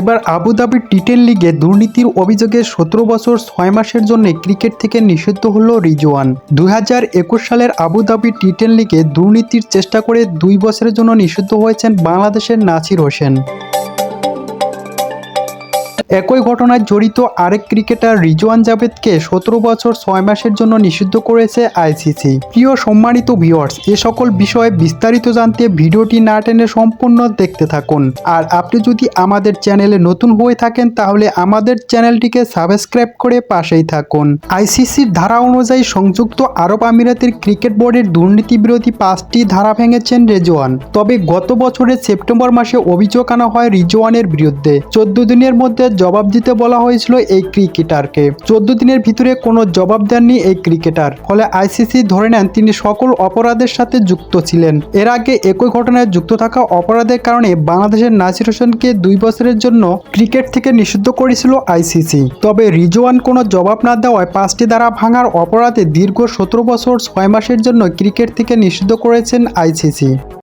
এবার Abu Dhabi T ten লিগে দুর্নীতির অভিযোগে সতেরো বছর ছয় মাসের জন্য ক্রিকেট থেকে নিষিদ্ধ হল রিজওয়ান। দুই হাজার একুশ সালের আবুধাবি টি টেন লিগে দুর্নীতির চেষ্টা করে দুই বছরের জন্য নিষিদ্ধ হয়েছেন বাংলাদেশের নাসির হোসেন। একই ঘটনায় জড়িত আরেক ক্রিকেটার রিজওয়ান জাভেদকে সতেরো বছর ছয় মাসের জন্য নিষিদ্ধ করেছে আইসিসি। প্রিয় সম্মানিত ভিউয়ার্স এ সকল বিষয়ে বিস্তারিত জানতে ভিডিওটি না টেনে সম্পূর্ণ দেখতে থাকুন। আর আপনি যদি আমাদের চ্যানেলে নতুন হয়ে থাকেন, তাহলে আমাদের চ্যানেলটিকে সাবস্ক্রাইব করে পাশেই থাকুন। আইসিসির ধারা অনুযায়ী সংযুক্ত আরব আমিরাতের ক্রিকেট বোর্ডের দুর্নীতি বিরোধী পাঁচটি ধারা ভেঙেছেন রেজওয়ান। তবে গত বছরের সেপ্টেম্বর মাসে অভিযোগ আনা হয় রিজওয়ানের বিরুদ্ধে। চোদ্দ দিনের মধ্যে জবাব দিতে বলা হয়েছিল এই ক্রিকেটারকে। চোদ্দ দিনের ভিতরে কোনো জবাব দেননি এই ক্রিকেটার। ফলে আইসিসি ধরে নেন তিনি সকল অপরাধের সাথে যুক্ত ছিলেন। এর আগে একই ঘটনায় যুক্ত থাকা অপরাধের কারণে বাংলাদেশের নাসির হোসেনকে দুই বছরের জন্য ক্রিকেট থেকে নিষিদ্ধ করেছিল আইসিসি। তবে রিজওয়ান কোনো জবাব না দেওয়ায় পাঁচটি দ্বারা ভাঙার অপরাধে দীর্ঘ সতেরো বছর ছয় মাসের জন্য ক্রিকেট থেকে নিষিদ্ধ করেছেন আইসিসি।